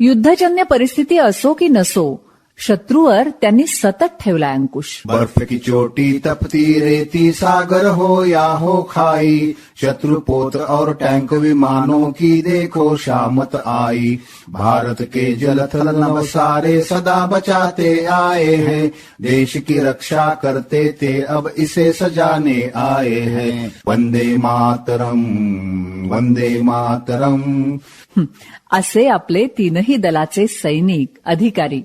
युद्धजन्य परिस्थिती असो की नसो शत्रूवर त्यांनी सतत ठेवलाय अंकुश. बर्फ की चोटी तपती रेती सागर हो या हो खाई. शत्रु पोत और टैंक विमानों की देखो शामत आई. भारत के जलथल नभ सारे सदा बचाते आए हैं. देश की रक्षा करते थे अब इसे सजाने आए हैं. वंदे मातरम वंदे मातरम. असे आपले तीनही दलाचे सैनिक अधिकारी.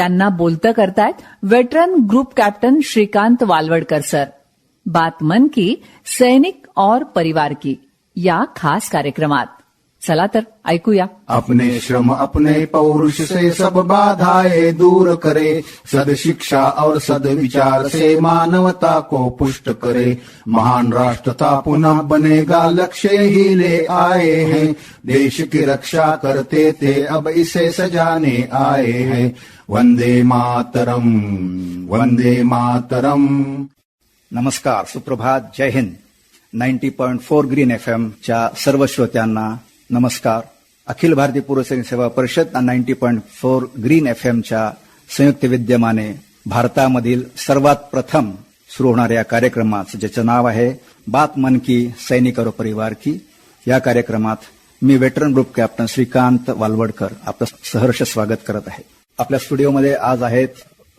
त्यांना बोलतं करतायत veteran group captain Shrikant Walwadkar sir बात मन की, सैनिक और परिवार की, या खास कार्यक्रमात. चला तर, ऐकूया. अपने श्रम, अपने पौरुष से सब बाधाएँ दूर करे, सद शिक्षा और सद विचार से मानवता को पुष्ट करे। महान राष्ट्रता पुनः बनेगा, लक्ष्य ही ले आए हैं। देश की रक्षा करते थे, अब इसे सजाने आए हैं। वंदे मातरम वंदे मातरम। नमस्कार सुप्रभात जय Hind. Ninety point four green F च्या सर्व श्रोत्यांना नमस्कार. अखिल भारतीय पूर्वसैनिक सेवा परिषद ninety point four green F च्या संयुक्त विद्यमाने भारतामधील सर्वात प्रथम सुरू होणाऱ्या या कार्यक्रमाचं ज्याचं नाव आहे बात मन की सैनिक और परिवार की या कार्यक्रमात मी veteran group captain Shrikant Walwadkar आपलं सहर्ष स्वागत करत आहे. आपल्या स्टुडिओमध्ये आज आहेत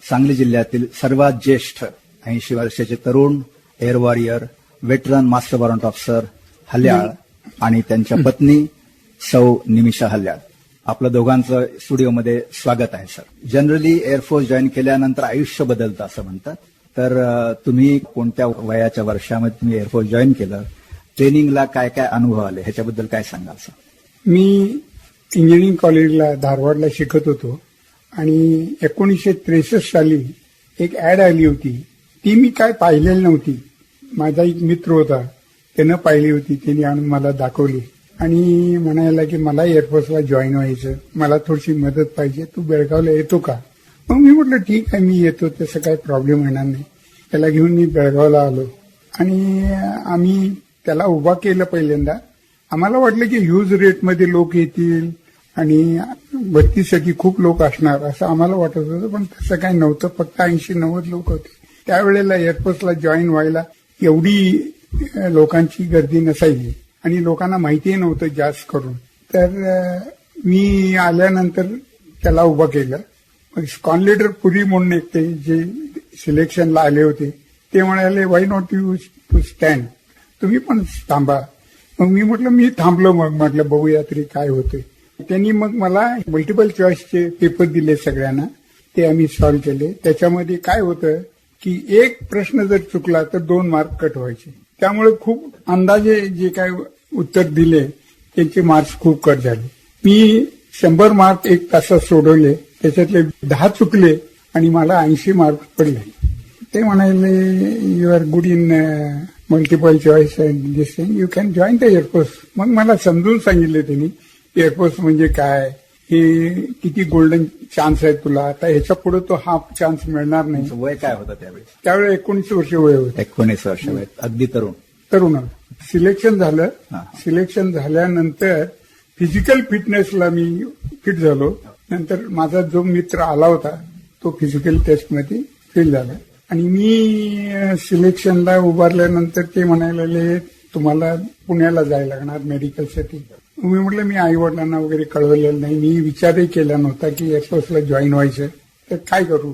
सांगली जिल्ह्यातील सर्वात ज्येष्ठ ऐंशी वर्षाचे तरुण air warrior veteran master warrant officer Haliyal आणि त्यांच्या पत्नी सौ निमिषा हल्याळ. आपलं दोघांचं स्टुडिओमध्ये स्वागत आहे सर. जनरली एअरफोर्स जॉईन केल्यानंतर आयुष्य बदलतं असं म्हणतात. तर तुम्ही कोणत्या वयाच्या वर्षामध्ये तुम्ही एअरफोर्स जॉईन केलं? ट्रेनिंगला काय काय अनुभव आले? ह्याच्याबद्दल काय सांगाल सर? मी इंजिनिअरिंग कॉलेजला धारवाडला शिकत होतो. आणि एकोणीसशे त्रेसष्ट साली एक ऍड आली होती. ती मी काय पाहिलेली नव्हती. माझा एक मित्र होता. त्यानं पाहिली होती. त्याने आणून मला दाखवली. आणि म्हणायला की मला एअरफोर्सला जॉईन व्हायचं. मला थोडीशी मदत पाहिजे. तू बेळगावला येतो का? मग मी म्हटलं ठीक आहे मी येतो. तसं काही प्रॉब्लेम येणार नाही. त्याला घेऊन मी बेळगावला आलो. आणि आम्ही त्याला उभा केलं पहिल्यांदा. आम्हाला वाटलं की ह्यूज रेटमध्ये लोक येतील. आणि भरतीसाठी खूप लोक असणार असं आम्हाला वाटत होतं पण तसं काही नव्हतं. फक्त ऐंशी नव्वद लोक होते. त्यावेळेला एअरफोर्सला जॉईन व्हायला एवढी लोकांची गर्दी नसायची. आणि लोकांना माहितीही नव्हतं जास्त करून. तर मी आल्यानंतर त्याला उभं केलं. मग स्कॉन लिडर पुरी म्हणून एक ते जे सिलेक्शनला आले होते ते म्हणाले why not you to stand तुम्ही पण थांबा. मग मी म्हटलं मी थांबलो. मग म्हटलं बघूया तरी काय होतंय. त्यांनी मग मला मल्टिपल चॉईसचे पेपर दिले सगळ्यांना. ते आम्ही सॉल्व्ह केले. त्याच्यामध्ये काय होतं की एक प्रश्न जर चुकला तर दोन मार्क कट व्हायचे. त्यामुळे खूप अंदाजे जे काय उत्तर दिले त्यांचे मार्क्स खूप कट झाले. मी शंभर मार्क एक तासात सोडवले. त्याच्यातले दहा चुकले आणि मला ऐंशी मार्क पडले. ते म्हणाले you are good in multiple choice and this you can join the air force मग मला समजून सांगितले त्यांनी एअरफोर्स म्हणजे काय? हे किती गोल्डन चान्स आहे तुला? आता ह्याच्या पुढे तो हाफ चान्स मिळणार नाही. वय काय होतं त्यावेळेस त्यावेळी एकोणीस वर्ष वय होते. एकोणीस वर्ष वय. अगदी तरुण. तरुण. सिलेक्शन झालं. हा. सिलेक्शन झाल्यानंतर फिजिकल फिटनेसला मी फिट झालो. नंतर माझा जो मित्र आला होता तो फिजिकल टेस्टमध्ये फेल झाला. आणि मी सिलेक्शनला उभारल्यानंतर ते म्हणायला तुम्हाला पुण्याला जायला लागणार मेडिकलसाठी मी म्हटलं मी आई वडिलांना वगैरे कळवलेलं नाही. मी विचारही केला नव्हता की एअरफोर्सला जॉईन व्हायचं तर काय करू?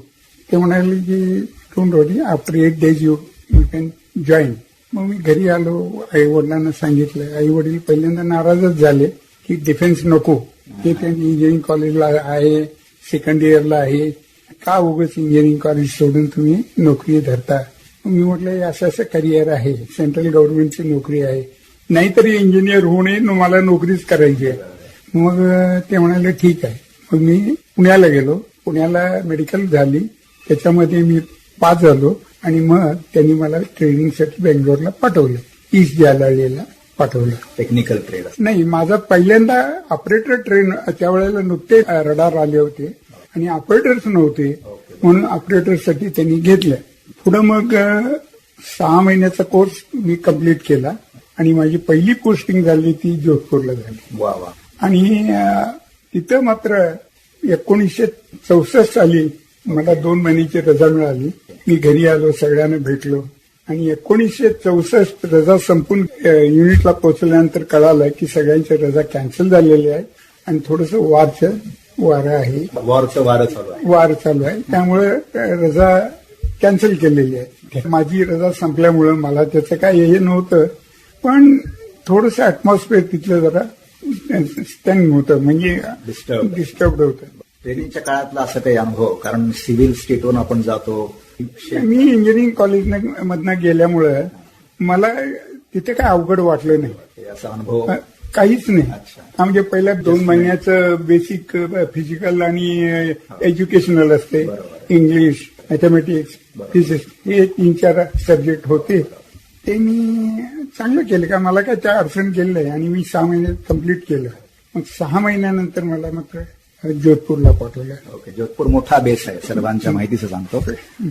ते म्हणाले की don't worry after eight days you you can join मग मी घरी आलो आई वडिलांना सांगितलं. आई वडील पहिल्यांदा नाराजच झाले की डिफेन्स नको. ते त्यांनी इंजिनिअरिंग कॉलेजला आहे सेकंड इयरला आहे. का उगाच इंजिनिअरिंग कॉलेज सोडून तुम्ही नोकरी धरता? मग मी म्हटलं असं असं करिअर आहे. सेंट्रल गव्हर्नमेंटची नोकरी आहे. नाहीतरी इंजिनियर न मला नोकरीच करायची आहे. मग ते म्हणाले ठीक आहे. मग मी पुण्याला गेलो. पुण्याला मेडिकल झाली. त्याच्यामध्ये मी पास झालो. आणि मग त्यांनी मला ट्रेनिंगसाठी बेंगलोरला पाठवलं. ईस्ट जालाळीला पाठवलं. टेक्निकल ट्रेड नाही माझा पहिल्यांदा ऑपरेटर ट्रेन त्यावेळेला नुकते रडार आले होते. आणि ऑपरेटर्स नव्हते. म्हणून ऑपरेटरसाठी त्यांनी घेतलं. पुढं मग सहा महिन्याचा कोर्स मी कंप्लीट केला. आणि माझी पहिली पोस्टिंग झाली ती जोधपूरला झाली. वा वा. आणि तिथं मात्र एकोणीसशे चौसष्ट साली मला दोन महिन्याची रजा मिळाली. मी घरी आलो सगळ्यांना भेटलो. आणि एकोणीसशे चौसष्ट रजा संपून युनिटला पोहोचल्यानंतर कळालं की सगळ्यांच्या रजा कॅन्सल झालेल्या आहेत आणि थोडस वारचं वारं आहे. वॉरचं वारं चालू आहे. वार चालू आहे. त्यामुळे रजा कॅन्सल केलेली आहे. माझी रजा संपल्यामुळं मला त्याचं काय हे नव्हतं. पण थोडस ऍटमॉस्फिअर तिथलं जरा स्टंग होतं म्हणजे Disturbed. डिस्टर्ब होतं. ट्रेनिंगच्या काळातला असं काही अनुभव कारण सिव्हिल स्टेटवरून आपण जातो. मी इंजिनिअरिंग कॉलेज मधनं गेल्यामुळं मला तिथे काय अवघड वाटलं नाही. असा अनुभव. काहीच नाही. अच्छा. म्हणजे पहिल्या दोन महिन्याचं बेसिक फिजिकल आणि एज्युकेशनल असते. इंग्लिश मॅथमॅटिक्स फिजिक्स हे तीन चार सब्जेक्ट होते ते मी चांगलं केलं का मला काय त्या अडचण केलं आणि मी सहा महिने कंप्लीट केलं. मग सहा महिन्यानंतर मला मग जोधपूरला पाठवलं. ओके जोधपूर मोठा बेस आहे. सर्वांच्या माहितीचं सांगतो.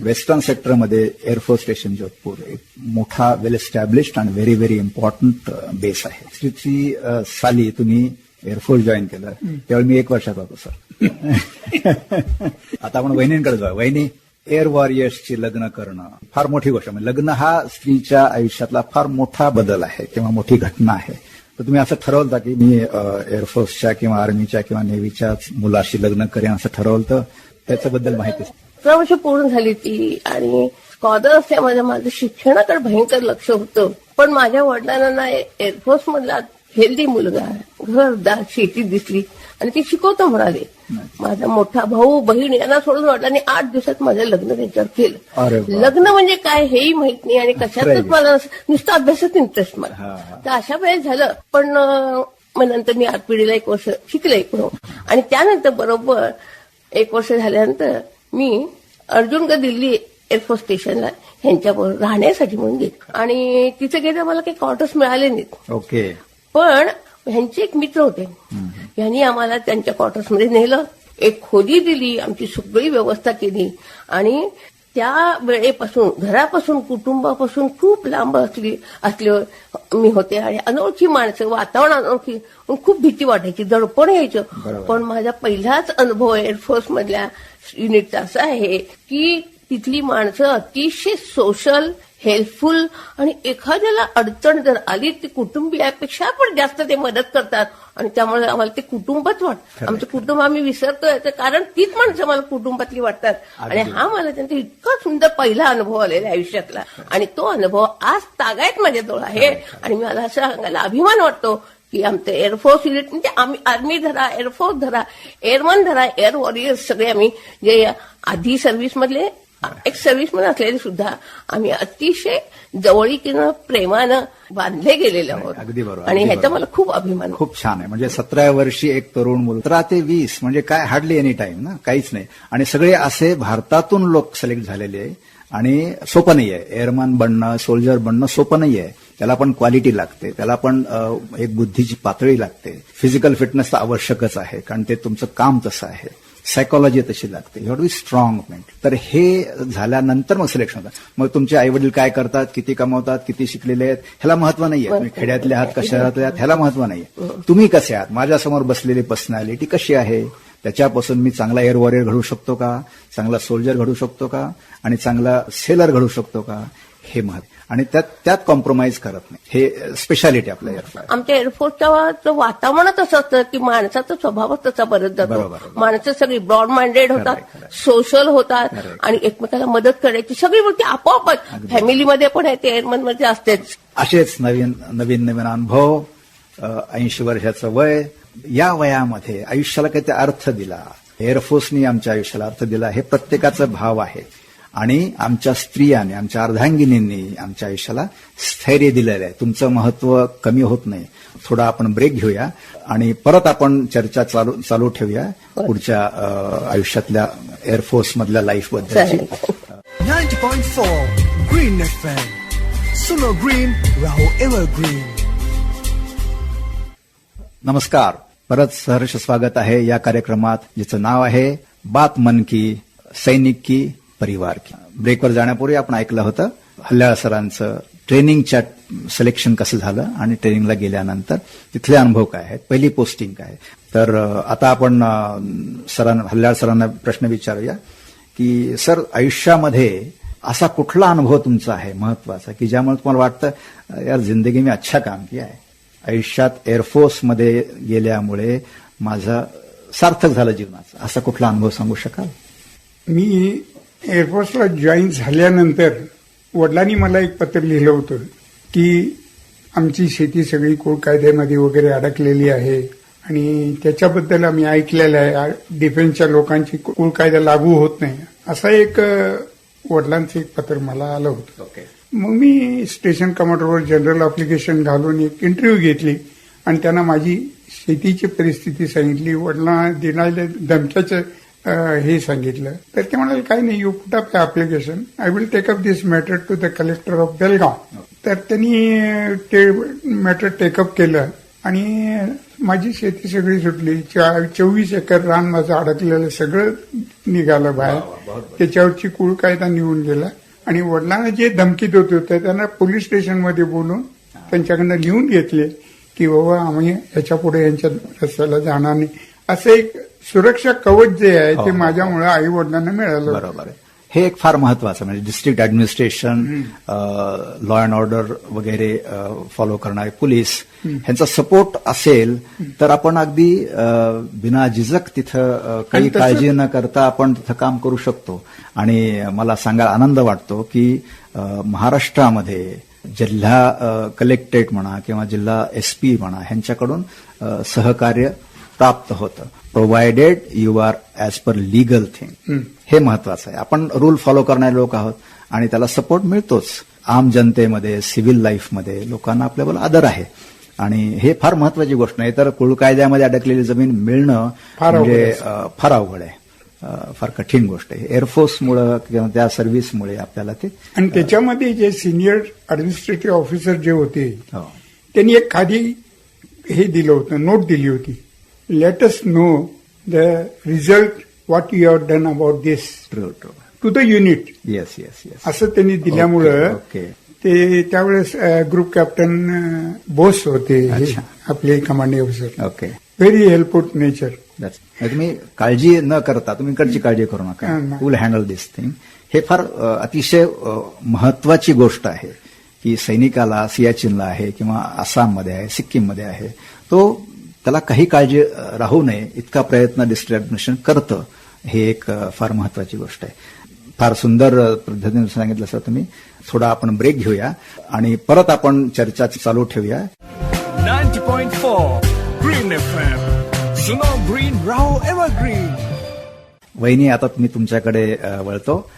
वेस्टर्न सेक्टरमध्ये एअरफोर्स स्टेशन जोधपूर एक मोठा वेल एस्टॅब्लिश्ड आणि व्हेरी व्हेरी इम्पॉर्टंट बेस आहे. स्ट्रिची साली तुम्ही एअरफोर्स जॉईन केलं. त्यावेळी मी एक वर्षाचा होतो सर आता आपण वहिनींकडे जाऊ. वहिनी एअर वॉरियर्सची लग्न करणं फार मोठी गोष्ट म्हणजे लग्न हा स्त्रीच्या आयुष्यातला फार मोठा बदल आहे किंवा मोठी घटना आहे. तर तुम्ही असं ठरवलं की मी एअरफोर्सच्या किंवा आर्मीच्या किंवा नेव्हीच्याच मुलाशी लग्न करेन असं ठरवलं तर त्याच्याबद्दल माहिती अठरा वर्ष पूर्ण झाली ती आणि स्कॉलर असल्यामध्ये माझं शिक्षणाकडे भयंकर लक्ष होतं. पण माझ्या वडिलांना एअरफोर्स मधला हेल्दी मुलगा घरदार शेती दिसली. आणि ते शिकवतो म्हणाले. माझा मोठा भाऊ बहीण यांना सोडून वडिलांनी आठ दिवसात माझं लग्न त्यांच्यावर केलं. लग्न म्हणजे काय हेही माहीत नाही आणि. कशातच मला नुसतं अभ्यासात इंटरेस्ट मला. तर अशा वेळेस झालं. पण मग नंतर मी आरपीडीला एक वर्ष शिकले पुढं आणि त्यानंतर बरोबर एक वर्ष झाल्यानंतर मी अर्जुनगड दिल्ली एअरफोर्स स्टेशनला ह्यांच्याबरोबर राहण्यासाठी म्हणून गेले. आणि तिथे गेले मला काही क्वार्टर्स मिळाले नाहीत. ओके. पण ह्यांचे एक मित्र होते. यांनी आम्हाला त्यांच्या क्वार्टर्समध्ये नेलं. एक खोली दिली आमची सगळी व्यवस्था केली. आणि त्या वेळेपासून घरापासून कुटुंबापासून खूप लांब असली असले मी होते. आणि अनोळखी माणसं वातावरण अनोळखी खूप भीती वाटायची दडपण यायचं. पण माझा पहिलाच अनुभव एअरफोर्स मधल्या युनिटचा असा आहे की तिथली माणसं अतिशय सोशल हेल्पफुल आणि एखाद्याला अडचण जर आली ती कुटुंबियापेक्षा पण जास्त ते मदत करतात. आणि त्यामुळे आम्हाला ते कुटुंबच वाटत आमचं कुटुंब आम्ही विसरतोय. याचं कारण तीच माणसं मला कुटुंबातली वाटतात. आणि हा मला त्यांचा इतका सुंदर पहिला अनुभव आलेला आयुष्यातला. आणि तो अनुभव आज तागायत माझ्याजवळ आहे. आणि मला असं सांगायला अभिमान वाटतो की आमचं एअरफोर्स युनिट म्हणजे आम्ही आर्मी धरा एअरफोर्स धरा एअरमन धरा एअर वॉरियर्स सगळे आम्ही जे आधी सर्व्हिसमधले एक्स सर्व्हिसमन असलेले सुद्धा आम्ही अतिशय जवळीकीनं प्रेमानं बांधले गेलेले आहोत. अगदी बरोबर, आणि ह्याचा. मला खूप अभिमान. खूप छान आहे. म्हणजे सतरा वर्षी एक तरुण मुलं सतरा ते वीस म्हणजे काय हार्डली एनी टाइम ना? काहीच नाही. आणि सगळे असे भारतातून लोक सिलेक्ट झालेले आहे. आणि सोपं नाही आहे. एअरमॅन बनणं सोल्जर बनणं सोपं नाही आहे. त्याला पण क्वालिटी लागते. त्याला पण एक बुद्धीची पातळी लागते. फिजिकल फिटनेस तर आवश्यकच आहे कारण ते तुमचं काम तसं आहे. सायकोलॉजी तशी लागते. यू बी स्ट्रॉंग मेंट तर हे झाल्यानंतर मग सिलेक्शन होतं. मग तुमचे आई वडील काय करतात किती कमवतात किती शिकलेले आहेत ह्याला महत्त्व नाहीये. तुम्ही खेड्यातले आहात का शहरातले आहात ह्याला महत्त्व नाहीये. तुम्ही कसे आहात? माझ्यासमोर बसलेली पर्सनॅलिटी कशी आहे? त्याच्यापासून मी चांगला एअर वॉरियर घडू शकतो का? चांगला सोल्जर घडू शकतो का? आणि चांगला सेलर घडू शकतो का? हे महत्त्व. आणि त्यात त्यात कॉम्प्रोमाइज करत नाही. हे स्पेशालिटी आपल्या एअरफोर्स आमच्या एअरफोर्सच्या वातावरणच असं असतं की माणसाचा स्वभावच तसा बरत जातो. माणसं सगळी ब्रॉड माइंडेड होतात. सोशल होतात. आणि एकमेकाला मदत करायची. सगळी गोष्टी आपोआपच फॅमिलीमध्ये पण आहे ते एअरमनमध्ये असतेच. असेच नवीन नवीन नवीन अनुभव ऐंशी वर्षाचं वय या वयामध्ये आयुष्याला काहीतरी अर्थ दिला. एअरफोर्सनी आमच्या आयुष्याला अर्थ दिला. हे प्रत्येकाचा भाव आहे. आणि आमच्या स्त्रियाने आमच्या अर्धांगिनींनी आमच्या आयुष्याला स्थैर्य दिलेलं आहे. तुमचं महत्त्व कमी होत नाही. थोडा आपण ब्रेक घेऊया आणि परत आपण चर्चा चालू चालू ठेवूया पुढच्या आयुष्यातल्या एअरफोर्स मधल्या लाईफ बद्दलची. चालेल. 90.4 Green FM. Suno Green, Raho Evergreen. नमस्कार. परत सहर्ष स्वागत आहे या कार्यक्रमात जिचं नाव आहे बात मन की सैनिक की परिवार की. ब्रेकवर जाण्यापूर्वी आपण ऐकलं होतं हल्ल्याळ सरांचं ट्रेनिंगच्या सिलेक्शन कसं झालं आणि ट्रेनिंगला गेल्यानंतर तिथले अनुभव काय आहेत पहिली पोस्टिंग काय तर आता आपण सरांना हल्ल्याळ सरांना प्रश्न विचारूया की सर आयुष्यामध्ये असा कुठला अनुभव तुमचा आहे महत्त्वाचा? की ज्यामुळे तुम्हाला वाटतं यार जिंदगी मी अच्छा काम किया आहे. आयुष्यात एअरफोर्समध्ये गेल्यामुळे माझं सार्थक झालं जीवनाचं. असा कुठला अनुभव सांगू शकाल? मी एअरफोर्सला जॉईन झाल्यानंतर वडिलांनी मला एक पत्र लिहिलं होतं की आमची शेती सगळी कोळ कायद्यामध्ये वगैरे अडकलेली आहे आणि त्याच्याबद्दल आम्ही ऐकलेलं आहे. डिफेन्सच्या लोकांची कुळ कायदा लागू होत नाही. असं एक वडिलांचं एक पत्र मला आलं होतं. ओके मग मी स्टेशन कमांडरवर जनरल अप्लिकेशन घालून एक इंटरव्ह्यू घेतली आणि त्यांना माझी शेतीची परिस्थिती सांगितली. वडिलांना देणाऱ्या धमक्याचं अं, हे सांगितलं. तर ते म्हणाले काही नाही you put up application I will take up this matter to the collector of Belgaum तर त्यांनी ते मॅटर टेकअप केलं. आणि माझी शेती सगळी सुटली. चोवीस एकर रान माझं अडकलेलं सगळं निघालं बाहेर. त्याच्यावरची कुळ कायदा निघून गेला. आणि वडिलांना जे धमकीत होते होते त्यांना पोलीस स्टेशनमध्ये बोलून त्यांच्याकडनं लिहून घेतले की बाबा आम्ही याच्यापुढे यांच्या रस्त्याला जाणार नाही. असं एक सुरक्षा कवच जे आहे हो, ते हो. माझ्यामुळे आई वडिलांना मिळालं. बरोबर आहे. हे एक फार महत्वाचं म्हणजे district administration law and order वगैरे फॉलो करणारे पोलीस ह्यांचा सपोर्ट असेल तर आपण अगदी बिना जिजक तिथं काही काळजी न करता आपण तिथं काम करू शकतो. आणि मला सांगायला आनंद वाटतो की महाराष्ट्रामध्ये जिल्हा कलेक्टरेट म्हणा किंवा जिल्हा एसपी म्हणा ह्यांच्याकडून सहकार्य प्राप्त होतं. Provided you are as per legal thing हे महत्वाचं आहे. आपण रूल फॉलो करणारे लोक आहोत आणि त्याला सपोर्ट मिळतोच. आम जनतेमध्ये सिव्हिल लाईफमध्ये लोकांना आपल्याबरोबर आदर आहे. आणि हे फार महत्वाची गोष्ट नाही तर कुळ कायद्यामध्ये अडकलेली जमीन मिळणं म्हणजे फार अवघड आहे. फार कठीण गोष्ट आहे. एअरफोर्समुळं किंवा त्या सर्व्हिसमुळे आपल्याला ते आणि त्याच्यामध्ये जे सिनियर ऍडमिनिस्ट्रेटिव्ह ऑफिसर जे होते हो. त्यांनी एक खाली हे दिलं होतं नोट दिली होती. Let's know the result what you have done about this true true to the unit yes yes yes असं त्यांनी दिल्यामुळं ओके. ते त्यावेळेस ग्रुप कॅप्टन बोस होते. आपले commanding officer okay very helpful nature तुम्ही काळजी न करता तुम्ही इकडची काळजी करू नका. विल हँडल दिस थिंग हे फार अतिशय महत्वाची गोष्ट आहे की सैनिकाला सियाचिनला आहे किंवा आसाममध्ये आहे सिक्कीममध्ये आहे. तो त्याला काही काळजी राहू नये इतका प्रयत्न डिस्ट्रिक्ट ऍडमिनिस्ट्रेशन करतं हे एक फार महत्वाची गोष्ट आहे. फार सुंदर पद्धतीने सांगितलं सर तुम्ही. थोडा आपण ब्रेक घेऊया आणि परत आपण चर्चा चालू ठेवूया. 90.4 Green FM. Suno Green, Raho Evergreen. वहिनी आता मी तुमच्याकडे वळतो.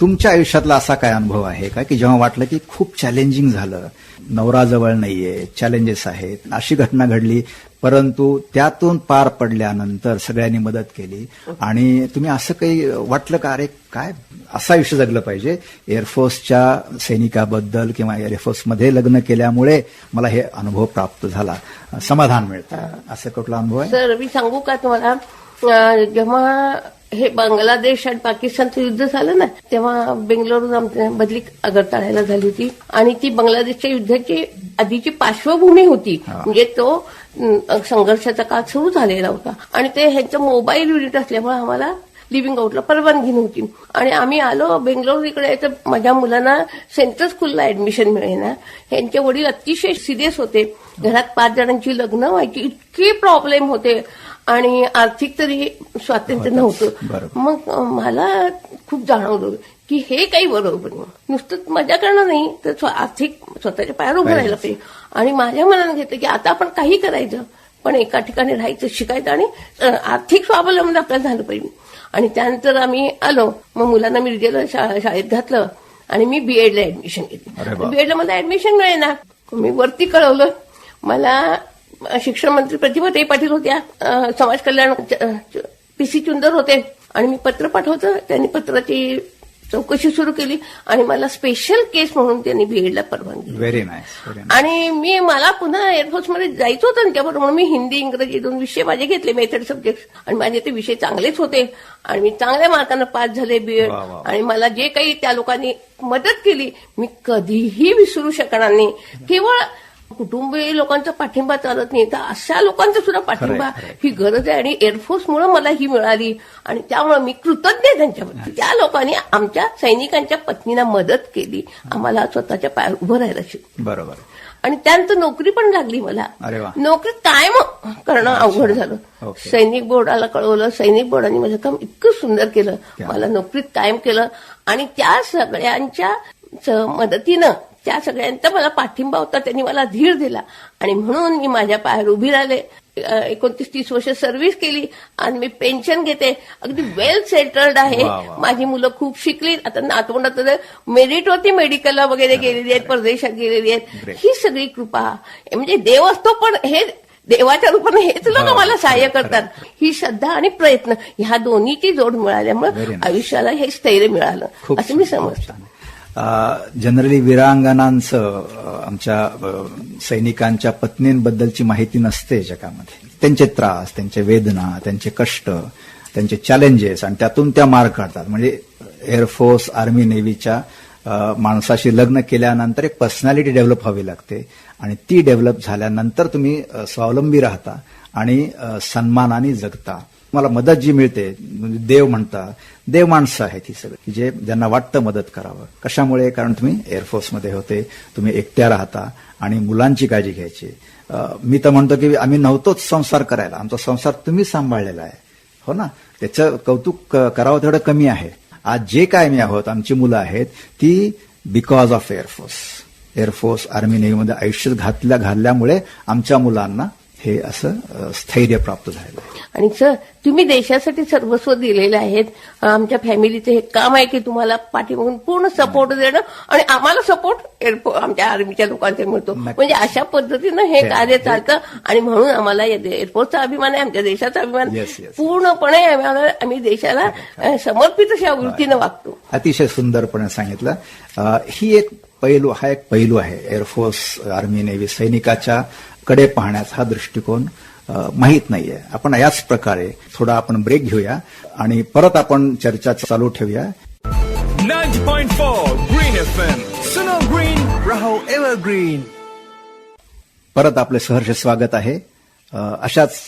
तुमच्या आयुष्यातला असा काय अनुभव आहे का? की जेव्हा वाटलं की खूप चॅलेंजिंग झालं नवरा जवळ नाहीये चॅलेंजेस आहेत अशी घटना घडली परंतु त्यातून पार पडल्यानंतर सगळ्यांनी मदत केली. आणि तुम्ही असं काही वाटलं का? अरे काय? असं आयुष्य जगलं पाहिजे. एअरफोर्सच्या सैनिकाबद्दल किंवा एअरफोर्समध्ये लग्न केल्यामुळे मला हे अनुभव प्राप्त झाला. समाधान मिळतं. असं कुठला अनुभव आहे? सर मी सांगू का तुम्हाला? जेव्हा हे बांगलादेश आणि पाकिस्तानचं युद्ध झालं ना तेव्हा बेंगलोरून आमच्या बदली आगरताळ्याला झाली होती. आणि ती बांगलादेशच्या युद्धाची आधीची पार्श्वभूमी होती. म्हणजे तो संघर्षाचा काळ सुरू झालेला होता. आणि ते ह्यांचं मोबाईल युनिट असल्यामुळे आम्हाला लिव्हिंग आउटला परवानगी नव्हती. आणि आम्ही आलो बेंगलोर इकडे तर माझ्या मुलांना सेंट्रल स्कूलला ऍडमिशन मिळेना. यांचे वडील अतिशय सिरियस होते. घरात पाच जणांची लग्न व्हायची इतके प्रॉब्लेम होते. आणि आर्थिक तरी स्वातंत्र्य नव्हतं. मग मला खूप जाणवलं की हे काही बरोबर नाही. नुसतं मजा करणं नाही तर आर्थिक स्वतःच्या पायावर उभं राहायला पाहिजे. आणि माझ्या मनाने घेतलं की आता आपण काही करायचं पण एका ठिकाणी राहायचं शिकायचं आणि आर्थिक स्वावलंबन आपल्याला झालं पाहिजे. आणि त्यानंतर आम्ही आलो. मग मुलांना मिरजेला शाळेत घातलं आणि मी बीएडला ऍडमिशन घेतली. बीएडला मला ऍडमिशन मिळेना. मी वरती कळवलं. मला शिक्षण मंत्री प्रतिभा ते पाटील होत्या समाज कल्याण पी सी चुंदर होते आणि मी पत्र पाठवतं त्यांनी पत्राची चौकशी सुरू केली आणि मला स्पेशल केस म्हणून त्यांनी बीएडला परवानगी. व्हेरी नाईस आणि मी मला पुन्हा एअरफोर्समध्ये जायचं होतं ना त्याबरोबर म्हणून मी हिंदी इंग्रजी दोन विषय माझे घेतले मेथड सब्जेक्ट आणि माझे ते विषय चांगलेच होते. आणि मी चांगल्या मार्कानं पास झाले बीएड. आणि मला जे काही त्या लोकांनी मदत केली मी कधीही विसरू शकणार नाही. केवळ कुटुंबीय लोकांचा पाठिंबा चालत नाही. तर अशा लोकांचा सुद्धा पाठिंबा. ही गरज आहे आणि एअरफोर्समुळे मला ही मिळाली. आणि त्यामुळे मी कृतज्ञ आहे त्यांच्याबद्दल त्या लोकांनी आमच्या सैनिकांच्या पत्नीला मदत केली. आम्हाला स्वतःच्या पायावर उभं राहायला शिकवलं. बरोबर. आणि त्यानंतर नोकरी पण लागली मला. नोकरी कायम करणं अवघड झालं. सैनिक बोर्डाला कळवलं. सैनिक बोर्डाने माझं काम इतकं सुंदर केलं. मला नोकरीत कायम केलं. आणि त्या सगळ्यांच्या मदतीनं त्या सगळ्यांचा मला पाठिंबा होता. त्यांनी मला धीर दिला. आणि म्हणून मी माझ्या पायावर उभी राहिले. एकोणतीस तीस वर्ष सर्व्हिस केली आणि मी पेन्शन घेते. अगदी वेल सेटल्ड आहे. माझी मुलं खूप शिकली. आता नातवंडात मेरिट होती मेडिकलला वगैरे गेलेली आहेत परदेशात गेलेली आहेत. ही सगळी कृपा. म्हणजे देव असतो पण हे देवाच्या रूपाने हेच लोक मला सहाय्य करतात. ही श्रद्धा आणि प्रयत्न ह्या दोन्हीची जोड मिळाल्यामुळे. आयुष्याला हे स्थैर्य मिळालं. असं मी समजतो. जनरली वीरांगणांचं आमच्या सैनिकांच्या पत्नींबद्दलची माहिती नसते जगामध्ये. त्यांचे त्रास त्यांचे वेदना त्यांचे कष्ट त्यांचे चॅलेंजेस आणि त्यातून त्या मार्ग काढतात. म्हणजे एअरफोर्स आर्मी नेव्हीच्या माणसाशी लग्न केल्यानंतर एक पर्सनॅलिटी डेव्हलप व्हावी लागते आणि ती डेव्हलप झाल्यानंतर तुम्ही स्वावलंबी राहता आणि सन्मानाने जगता. मला मदत जी मिळते म्हणजे देव म्हणता देव माणसं आहेत ही सगळी की जे ज्यांना वाटतं मदत करावं. कशामुळे? कारण तुम्ही एअरफोर्समध्ये होते तुम्ही एकट्या राहता आणि मुलांची काळजी घ्यायची. मी तर म्हणतो की आम्ही नव्हतोच संसार करायला आमचा संसार तुम्ही सांभाळलेला आहे. हो ना? त्याचं कौतुक करावं तेवढं कमी आहे. आज जे काय मी आहोत आमची मुलं आहेत ती because of air force air force army नेव्हीमध्ये आयुष्यात घातल्या घालल्यामुळे आमच्या मुलांना हे असं स्थैर्य प्राप्त आहे. आणि सर तुम्ही देशासाठी सर्वस्व दिलेले आहेत. आमच्या फॅमिलीचं हे काम आहे की तुम्हाला पाठीमागून पूर्ण सपोर्ट देणं आणि आम्हाला सपोर्ट आमच्या आर्मीच्या लोकांचे मिळतो. म्हणजे अशा पद्धतीनं हे कार्य चालतं आणि म्हणून आम्हाला या एअरफोर्सचा अभिमान आहे आमच्या देशाचा अभिमान. पूर्णपणे आम्ही देशाला समर्पित अशा वृत्तीनं वागतो. अतिशय सुंदरपणे सांगितलं. ही एक पैलू हा एक पैलू आहे. एअरफोर्स आर्मी नेव्ही सैनिकाच्या कडे पाहण्याचा हा दृष्टिकोन माहीत नाहीये. आपण याच प्रकारे थोडा आपण ब्रेक घेऊया आणि परत आपण चर्चा चालू ठेवूया. 90.4 Green FM. Sunil Green, Rahul Evergreen. परत आपले सहर्ष स्वागत आहे. अशाच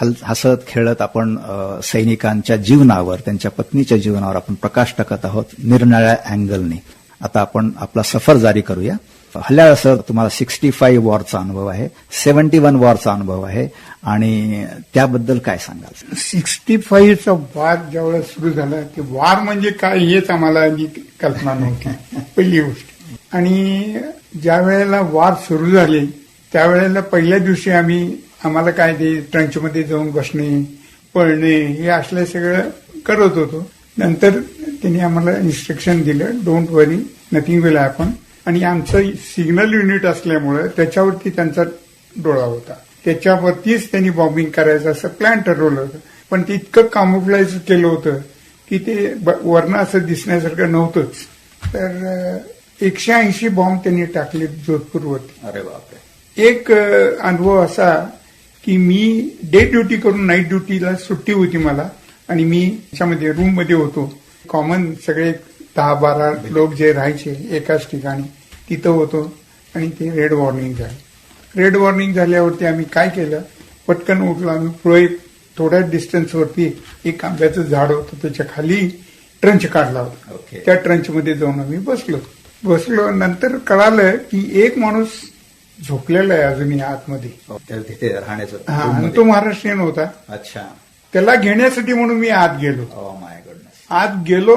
हल हसत खेळत आपण सैनिकांच्या जीवनावर त्यांच्या पत्नीच्या जीवनावर आपण प्रकाश टाकत आहोत निरनिळ्या अँगलने. आता आपण आपला सफर जारी करूया. हल्ल्याळ सर तुम्हाला सिक्स्टी फाईव्ह वॉरचा अनुभव आहे सेव्हन्टी वन वॉरचा अनुभव आहे आणि त्याबद्दल काय सांगाल? सिक्स्टी फाईव्हचा वार ज्यावेळेस सुरू झाला की वार म्हणजे काय हेच आम्हाला कल्पना नव्हती पहिली गोष्ट. आणि ज्या वेळेला वार सुरू झाले त्यावेळेला पहिल्या दिवशी आम्ही आम्हाला काय ते ट्रंचमध्ये जाऊन बसणे पळणे हे असलं सगळं करत होतो. नंतर त्यांनी आम्हाला इन्स्ट्रक्शन दिलं don't worry nothing will happen आणि आमचं सिग्नल युनिट असल्यामुळं त्याच्यावरती त्यांचा डोळा होता. त्याच्यावरतीच त्यांनी बॉम्बिंग करायचं असं प्लॅन ठरवलं होतं. पण ते इतकं कामोफ्लाईज केलं होतं की ते वरनं असं दिसण्यासारखं नव्हतंच. तर एकशे ऐंशी बॉम्ब त्यांनी टाकले जोधपूरवरती. अरे बापरे. एक अनुभव असा की मी डे ड्युटी करून नाईट ड्युटीला सुट्टी होती मला आणि मी त्याच्यामध्ये रूममध्ये होतो. कॉमन सगळे दहा बारा लोक जे राहायचे एकाच ठिकाणी. तिथं होतो आणि ते रेड वॉर्निंग झालं. रेड वॉर्निंग झाल्यावरती आम्ही काय केलं? पटकन उठलो आम्ही. पुढे एक थोड्या डिस्टन्सवरती एक आंब्याचं झाड होतं. त्याच्याखाली ट्रंच काढला होता. ओके. त्या ट्रंच मध्ये जाऊन आम्ही बसलो. बसलो नंतर कळालं की एक माणूस झोपलेला आहे अजूनही आतमध्ये. हो, तिथे राहण्याचं हा. तो महाराष्ट्रीयन होता. अच्छा. त्याला घेण्यासाठी म्हणून मी आत गेलो. माय गुडनेस आत गेलो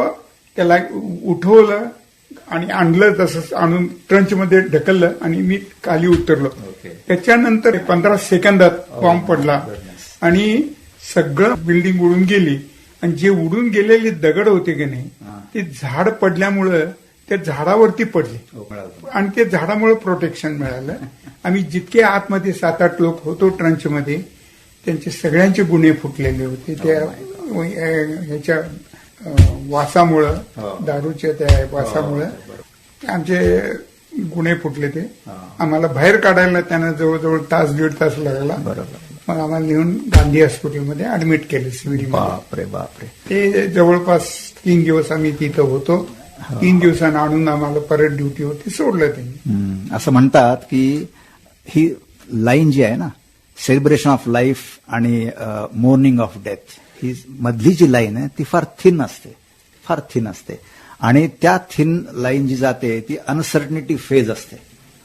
त्याला उठवलं आणि आणलं तसंच आणून ट्रंच मध्ये ढकललं आणि मी खाली उतरलो. त्याच्यानंतर पंधरा सेकंदात बॉम्ब पडला goodness. आणि सगळं बिल्डिंग उडून गेली आणि जे उडून गेलेले दगड होते की नाही हा. ते झाड पडल्यामुळं त्या झाडावरती पडले हो. आणि ते झाडामुळे प्रोटेक्शन मिळालं आम्ही जितके आतमध्ये सात आठ लोक होतो ट्रंच मध्ये त्यांचे सगळ्यांचे गुन्हे फुटलेले होते त्या अ, ह्याच्या वासामुळं हो. दारूच्या त्या वासामुळं. आमचे गुन्हे फुटले ते. हा. आम्हाला बाहेर काढायला त्यांना जवळजवळ तास दीड तास लागला. बरोबर. मग आम्हाला नेऊन गांधी हॉस्पिटलमध्ये ऍडमिट केलं सिव्हिल बापरे बापरे. ते जवळपास तीन दिवस आम्ही तिथं होतो. तीन दिवसानं आणून आम्हाला परत ड्युटीवरती सोडलं त्यांनी. असं म्हणतात की ही लाईन जी आहे ना सेलिब्रेशन ऑफ लाईफ आणि मॉर्निंग ऑफ डेथ ही मधली जी लाईन आहे ती फार थिन असते. फार थिन असते. आणि त्या थिन लाईन जी जाते ती अनसर्टनिटी फेज असते.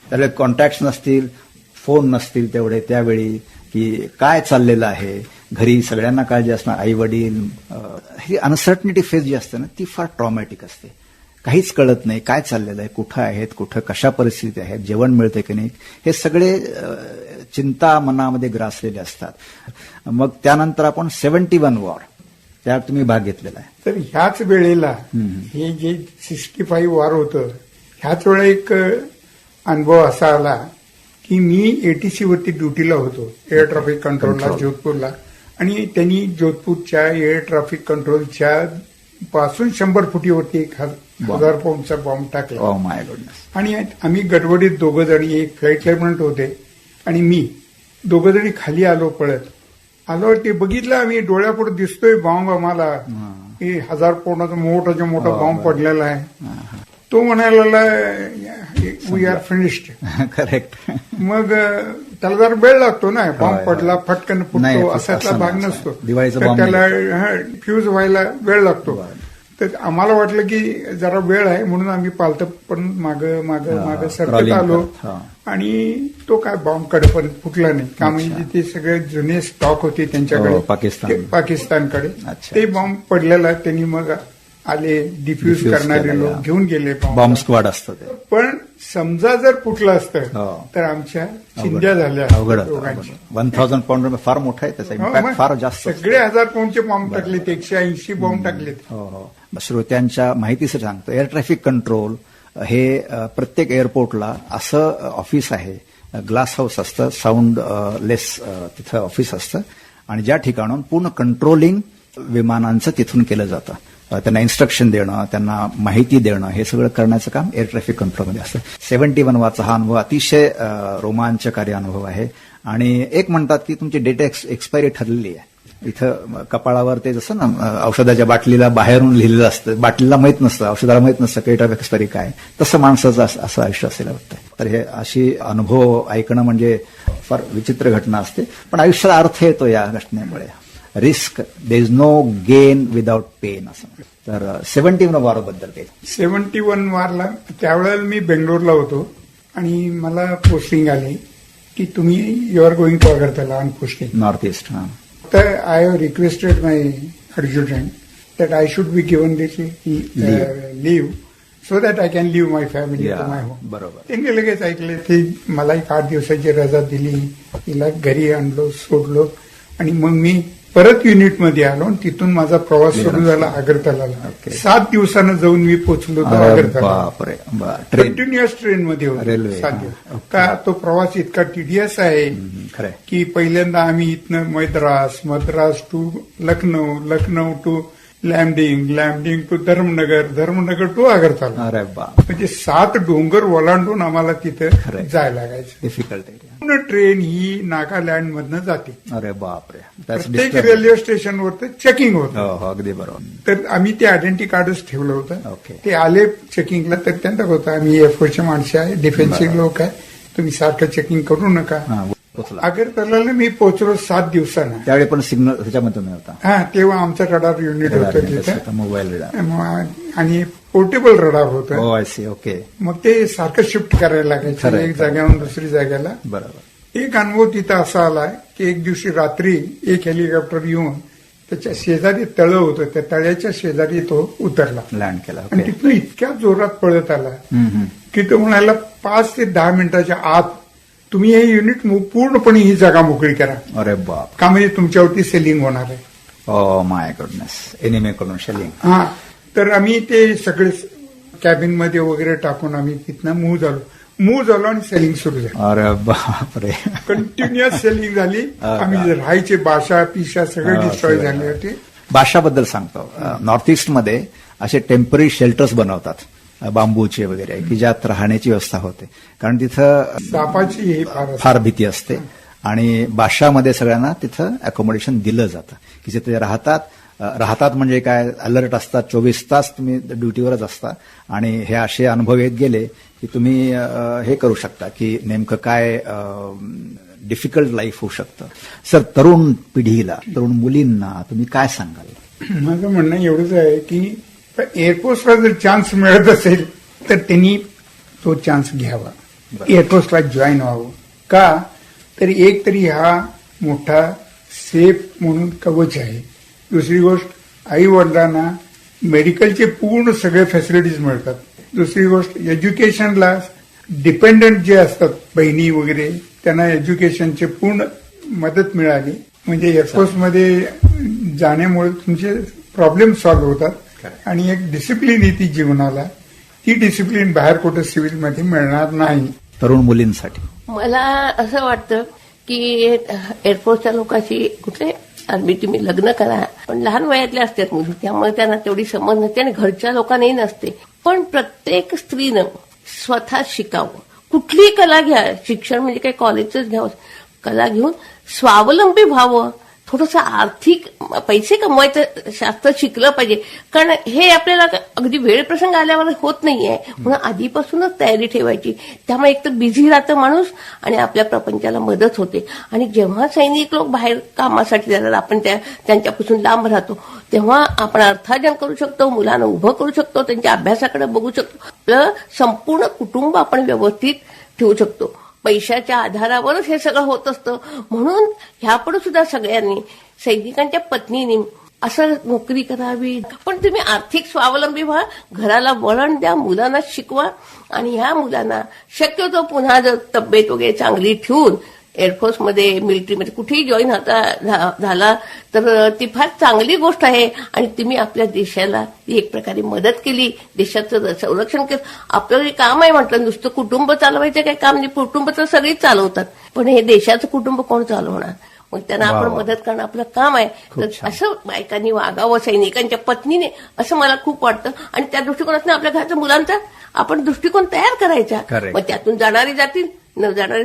त्याला कॉन्टॅक्ट नसतील फोन नसतील तेवढे त्यावेळी की काय चाललेलं आहे घरी सगळ्यांना काळजी असणार आई वडील ही अनसर्टनिटी फेज जी असते ना ती फार ट्रॉमॅटिक असते. काहीच कळत नाही काय चाललेलं आहे कुठं आहेत कुठं कशा परिस्थिती आहेत जेवण मिळते की नाही हे सगळे चिंता मनामध्ये ग्रासलेले असतात. मग त्यानंतर आपण सेव्हन्टी वन वॉर त्यात तुम्ही भाग घेतलेला आहे. तर ह्याच वेळेला. हे जे सिक्स्टी फाईव्ह वार होतं ह्याच वेळेला एक अनुभव असा आला की मी एटीसी वरती ड्युटीला होतो एअर ट्रॅफिक कंट्रोलला. जोधपूरला. आणि त्यांनी जोधपूरच्या एअर ट्रॅफिक कंट्रोलच्या पासून शंभर फुटीवरती एक. हजार पाऊंडचा बॉम्ब टाकला. गुडनेस आणि आम्ही गडबडीत दोघं जणी एक फ्लाईट लेफ्टनंट होते. आणि मी. दोघं जणी खाली आलो पळत. आलो ते बघितलं आम्ही डोळ्यापुढे दिसतोय बॉम्ब आम्हाला. हे. हजार पौंडाचा मोठाचा मोठा बॉम्ब. पडलेला आहे. तो म्हणायला वी आर फिनिश्ड करेक्ट मग त्याला जरा वेळ लागतो ना बॉम्ब पडला फटकन फुटतो असं असातला भाग नसतो. त्याला फ्यूज व्हायला वेळ लागतो. तर आम्हाला वाटलं की जरा वेळ आहे म्हणून आम्ही पालत पण माग माग माग सरकत आलो. आणि तो काय बॉम्ब कडेपर्यंत फुटला नाही का म्हणजे ते सगळे जुने स्टॉक होते त्यांच्याकडे हो, पाकिस्तान. पाकिस्तानकडे. ते बॉम्ब पडलेला त्यांनी मग आले डिफ्यूज करणारे लोक हा. घेऊन गेले बॉम्ब स्क्वॉड असतं ते. पण समजा जर फुटलं हो. असतं तर आमच्या चिंध्या झाल्या अवघड वन थाउजंड पाऊंड फार मोठा आहे त्याचा. हो, इम्पॅक्ट मग फार जास्त. सगळे हजार पाऊंडचे बॉम्ब टाकलेत एकशे ऐंशी बॉम्ब टाकलेत. हो हो. श्रोत्यांच्या माहितीसाठी सांगतो. एअर ट्रॅफिक कंट्रोल हे प्रत्येक एअरपोर्टला असं ऑफिस आहे. ग्लास हाऊस असतं साऊंड लेस तिथं ऑफिस असतं. आणि ज्या ठिकाणून पूर्ण कंट्रोलिंग विमानांचं तिथून केलं जातं. त्यांना इन्स्ट्रक्शन देणं त्यांना माहिती देणं हे सगळं करण्याचं काम एअर ट्रॅफिक कंट्रोलमध्ये असतं. सेव्हन्टी वन वाचा हा अनुभव अतिशय रोमांचकारी अनुभव आहे. आणि एक म्हणतात की तुमची डेटा एक्सपायरी ठरलेली आहे. इथं कपाळावर ते जसं ना औषधाच्या बाटलीला बाहेरून लिहिलेलं असतं. बाटलीला माहीत नसतं औषधाला माहीत नसतं केट ऑफ एक्सपायरी काय. तसं माणसाचं असं असं आयुष्य असेल वाटतं तर हे अशी अनुभव ऐकणं म्हणजे फार विचित्र घटना असते. पण आयुष्याला अर्थ येतो या घटनेमुळे. Risk there is no gain without pain असं तर सेव्हन्टी वॉरबद्दल काही सेव्हन्टी वन वारला त्यावेळेला मी बेंगलोरला होतो आणि मला पोस्टिंग आली की तुम्ही you are going to Agartala on posting north east हा. तर I have requested my adjutant that I should be given this uh, leave. so that I can leave my family Yeah, to my home. बरोबर. त्यांनी लगेच ऐकले ते मला एक आठ दिवसाची रजा दिली तिला घरी आणलो सोडलो आणि मग मी परत युनिटमध्ये आलो आणि तिथून माझा प्रवास सुरू झाला आगरतलाला. सात दिवसानं जाऊन मी पोचलो होतो आगरतला कंटिन्युअस ट्रेन. मध्ये होतो. रेल्वे, सात हा, दिवस. का तो प्रवास इतका टीडीएस आहे की पहिल्यांदा आम्ही इथनं Madras Madras to Lucknow Lucknow to Lumding Lumding to Dharmanagar Dharmanagar to Agartala अरे बाप म्हणजे सात डोंगर ओलांडून आम्हाला तिथं. जायला लागायचं. डिफिकल्ट एरिया पूर्ण ट्रेन ही नागालँड मधनं जाते. अरे बापरे. That's प्रत्येक disturbing. रेल्वे स्टेशनवर तर चेकिंग होतं. हो हो अगदी बरोबर. तर आम्ही ते आयडेंटिटी कार्डच ठेवलं होतं. ओके. ते आले चेकिंगला तर त्यांना होतं आम्ही एअरफोर्सचे माणसं आहे डिफेन्सिव्ह लोक आहे. तुम्ही सारखं चेकिंग करू नका. हा पोचला. आगरतलाला मी पोहोचलो सात दिवसानं. त्यावेळी पण सिग्नल ह्याच्यामध्ये तुम्ही होता. हा तेव्हा आमचं रडार युनिट होतं तिथं. Mobile radar. मग- आणि पोर्टेबल रडार होतं. हो आय सी ओके मग ते सारखं शिफ्ट करायला लागायचं एक. जागेहून दुसरी जागेला. बरोबर. एक अनुभव तिथं असा आलाय की एक दिवशी रात्री एक हेलिकॉप्टर येऊन त्याच्या शेजारी तळ होतं. त्या तळ्याच्या शेजारी तो उतरला. लँड केला आणि तिथून इतक्या जोरात पळत आला. की तो म्हणाला पाच ते दहा मिनिटाच्या आत तुम्ही हे युनिट पूर्णपणे ही जागा मोकळी करा. अरे बाप. का म्हणजे तुमच्यावरती सेलिंग होणार आहे? ओ माय गुडनेस एनिमे कडून शेलिंग हा. तर आम्ही ते सगळे कॅबिनमध्ये वगैरे टाकून आम्ही तिथनं मूव्ह झालो. मूव्ह झालो आणि सेलिंग सुरू झाली. अरे बापरे कंटिन्युअस सेलिंग झाली. आम्ही राहायचे भाषा पिशा सगळे डिस्ट्रॉय. झाले होते. भाषाबद्दल सांगतो. नॉर्थ ईस्टमध्ये असे टेंपररी शेल्टर्स बनवतात. बांबूचे वगैरे की ज्यात राहण्याची व्यवस्था होते. कारण तिथं सापाची फार भीती असते. आणि भाषामध्ये सगळ्यांना तिथं अकोमोडेशन दिलं जातं. की जे ते राहतात राहतात म्हणजे काय अलर्ट असतात चोवीस तास तुम्ही ड्युटीवरच असता. आणि हे असे अनुभव येत गेले की तुम्ही हे करू शकता की नेमकं काय डिफिकल्ट लाईफ होऊ शकतं. सर तरुण पिढीला तरुण मुलींना तुम्ही काय सांगाल? माझं म्हणणं एवढंच आहे की एअरफोर्सला जर चान्स मिळत असेल तर त्यांनी तो चान्स घ्यावा. एअरफोर्सला जॉईन व्हावं. का? तर एक तरी हा मोठा सेफ म्हणून कवच आहे. दुसरी गोष्ट आई वडिलांना मेडिकलचे पूर्ण सगळे फॅसिलिटीज मिळतात. दुसरी गोष्ट एज्युकेशनला डिपेंडंट जे असतात बहिणी वगैरे त्यांना एज्युकेशनचे पूर्ण मदत मिळाली. म्हणजे एअरफोर्समध्ये जाण्यामुळे तुमचे प्रॉब्लेम सॉल्व्ह होतात. आणि एक डिसिप्लिन येते जीवनाला. ती डिसिप्लिन बाहेर कुठे सिव्हिलमध्ये मिळणार नाही. तरुण मुलींसाठी. मला असं वाटतं की एअरफोर्सच्या लोकांशी कुठले आर्मी तुम्ही लग्न करा. पण लहान वयातले असतात मुली त्यामुळे त्यांना तेवढी समज नसते आणि घरच्या लोकांनाही नसते. पण प्रत्येक स्त्रीनं स्वतः शिकावं. कुठलीही कला घ्या शिक्षण म्हणजे काही कॉलेजच घ्यावं. कला घेऊन स्वावलंबी व्हावं. थोडंसं आर्थिक पैसे कमवायचं शास्त्र शिकलं पाहिजे. कारण हे आपल्याला अगदी वेळ प्रसंग आल्यावर होत नाहीये. म्हणून आधीपासूनच तयारी ठेवायची. त्यामुळे एक तर बिझी राहतं माणूस आणि आपल्या प्रपंचाला मदत होते. आणि जेव्हा सैनिक लोक बाहेर कामासाठी जातात आपण त्या त्यांच्यापासून लांब राहतो तेव्हा आपण अर्थार्जन करू शकतो मुलांना उभं करू शकतो त्यांच्या अभ्यासाकडे बघू शकतो. आपलं संपूर्ण कुटुंब आपण व्यवस्थित ठेवू शकतो. पैशाच्या आधारावरच हे सगळं होत असतं. म्हणून ह्यापुढे सुद्धा सगळ्यांनी सैनिकांच्या पत्नीनी असं नोकरी करावी. पण तुम्ही आर्थिक स्वावलंबी व्हा घराला वळण द्या मुलांना शिकवा. आणि ह्या मुलांना शक्यतो पुन्हा जर तब्येत वगैरे चांगली ठेवून एअरफोर्समध्ये मिलिटरीमध्ये कुठेही जॉईन झाला तर ती फार चांगली गोष्ट आहे. आणि तुम्ही आपल्या देशाला एक प्रकारे मदत केली. देशाचं संरक्षण केलं. आपलं हे काम आहे म्हटलं नुसतं कुटुंब चालवायचं काही काम नाही. कुटुंब तर सगळीच चालवतात. पण हे देशाचं कुटुंब कोण चालवणार? मग त्यांना आपण. मदत करणं आपलं काम आहे. तर. असं बायकांनी वागावं सैनिकांच्या पत्नीने असं मला खूप वाटतं. आणि त्या दृष्टिकोनातून आपल्या घराच्या मुलांचा आपण दृष्टिकोन तयार करायचा. मग त्यातून जाणारी जातील. न जाणारी.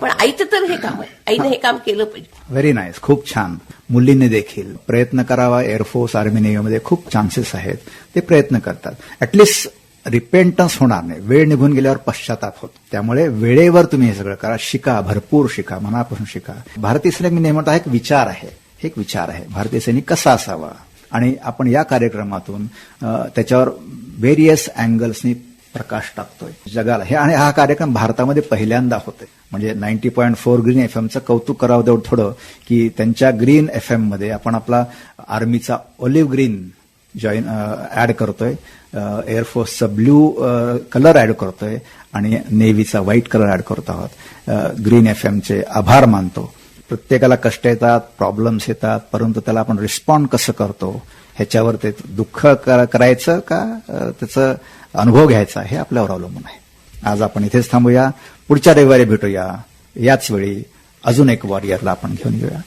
पण आईचं तर हे काम आहे. आईने हे काम केलं पाहिजे. व्हेरी नाईस खूप छान. मुलींनी देखील प्रयत्न करावा. एअरफोर्स आर्मी नेव्हीमध्ये खूप चान्सेस आहेत. ते प्रयत्न करतात. ऍटलिस्ट रिपेंटन्स होणार नाही. वेळ निघून गेल्यावर पश्चाताप होतो. त्यामुळे वेळेवर तुम्ही हे सगळं करा. शिका भरपूर शिका मनापासून शिका. भारतीय सैनिक मी नेहमी हा एक विचार आहे. हे एक विचार आहे. भारतीय सैनिक कसा असावा? आणि आपण या कार्यक्रमातून त्याच्यावर व्हेरियस अँगल्सनी प्रकाश टाकतोय. जगाला. हे आणि हा कार्यक्रम भारतामध्ये पहिल्यांदा होतोय. म्हणजे ninety point four green F एमचं कौतुक करावं तेवढं थोडं की त्यांच्या ग्रीन एफ एममध्ये आपण आपला आर्मीचा ऑलिव्ह ग्रीन जॉईन ऍड करतोय. एअरफोर्सचा ब्ल्यू कलर ऍड करतोय आणि नेव्हीचा व्हाईट कलर ऍड करत आहोत. ग्रीन एफ एमचे आभार मानतो. प्रत्येकाला कष्ट येतात प्रॉब्लेम्स येतात परंतु त्याला आपण रिस्पॉन्ड कसं करतो? ह्याच्यावर ते दुःख कर- करायचं का त्याचं अनुभव घ्यायचा हे आपल्यावर अवलंबून आहे. आज आपण इथेच थांबूया. पुढच्या रविवारी भेटूया. याच वेळी अजून एक वॉरियरला आपण घेऊन येऊया.